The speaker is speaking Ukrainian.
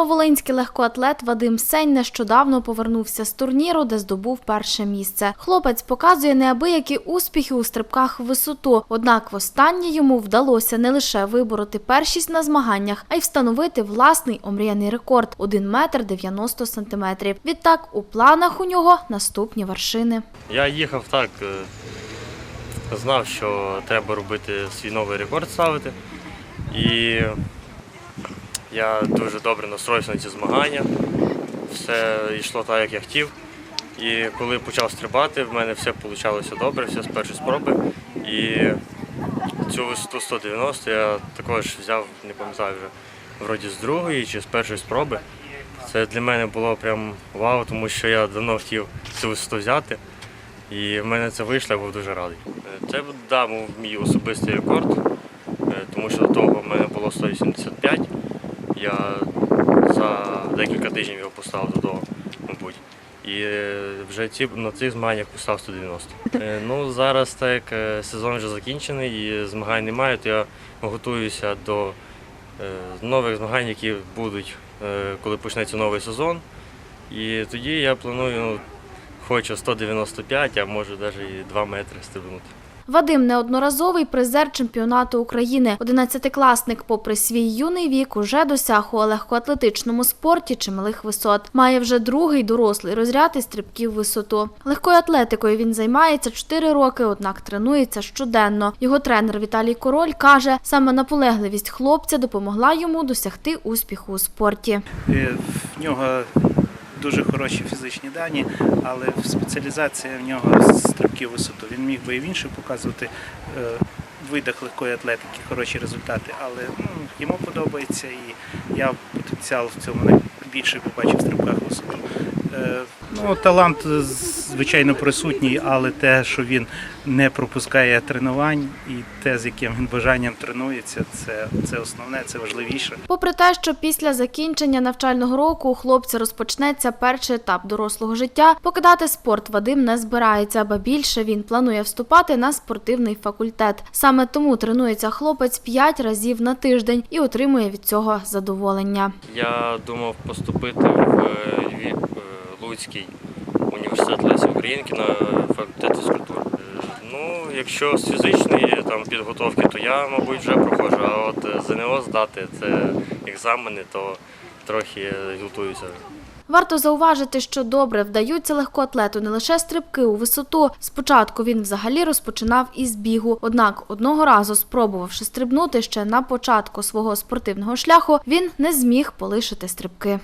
Нововолинський легкоатлет Вадим Сень нещодавно повернувся з турніру, де здобув перше місце. Хлопець показує неабиякі успіхи у стрибках в висоту. Однак востаннє йому вдалося не лише вибороти першість на змаганнях, а й встановити власний омріяний рекорд 1 метр 90 сантиметрів. Відтак у планах у нього наступні вершини. Я їхав так, е, знав, що треба робити свій новий рекорд ставити. І я дуже добре настроївся на ці змагання. Все йшло так, як я хотів. І коли почав стрибати, в мене все вийшло добре, все з першої спроби. І цю висоту 190 я також взяв, не пам'ятаю вже, вроді з другої чи з першої спроби. Це для мене було прям вау, тому що я давно хотів цю висоту взяти. І в мене це вийшло, я був дуже радий. Е, Це да, був мій особистий рекорд, е, тому що до того в мене було 185. Тижнів його поставив до того, мабуть. І е, вже ці, на цих змаганнях поставив 190. Е, Ну, зараз так як е, сезон вже закінчений і змагань немає, то я готуюся до нових змагань, які будуть, коли почнеться новий сезон. І тоді я планую ну, хочу 195, а може навіть і 2 метри стрибнути. Вадим неодноразовий призер чемпіонату України. Одинадцятикласник, попри свій юний вік, уже досяг у легкоатлетичному спорті чималих висот. Має вже другий дорослий розряд із стрибків висоту. Легкою атлетикою він займається 4 роки, однак тренується щоденно. Його тренер Віталій Король каже, саме наполегливість хлопця допомогла йому досягти успіху у спорті. Е, В нього дуже хороші фізичні дані, але спеціалізація в нього стрибки висоту. Він міг би і в інших показувати е, в видах легкої атлетики хороші результати, але ну, йому подобається і я потенціал в цьому найбільше побачив в стрибках висоту. Ну, талант, е, звичайно, присутній, але те, що він не пропускає тренувань, і те, з яким він бажанням тренується, це, це основне, це важливіше. Попри те, що після закінчення навчального року у хлопця розпочнеться перший етап дорослого життя, покидати спорт Вадим не збирається, ба більше він планує вступати на спортивний факультет. Саме тому тренується хлопець 5 разів на тиждень і отримує від цього задоволення. Я думав поступити в е, Львів, Луцький університет Лесі Українки на факультет фізкультури. Ну, якщо з фізичної там, підготовки, то я, мабуть, вже проходжу. А от е, ЗНО здати це екзамени, то трохи готуюся. Варто зауважити, що добре вдаються легкоатлету не лише стрибки у висоту. Спочатку він взагалі розпочинав із бігу. Однак одного разу, спробувавши стрибнути ще на початку свого спортивного шляху, він не зміг полишити стрибки.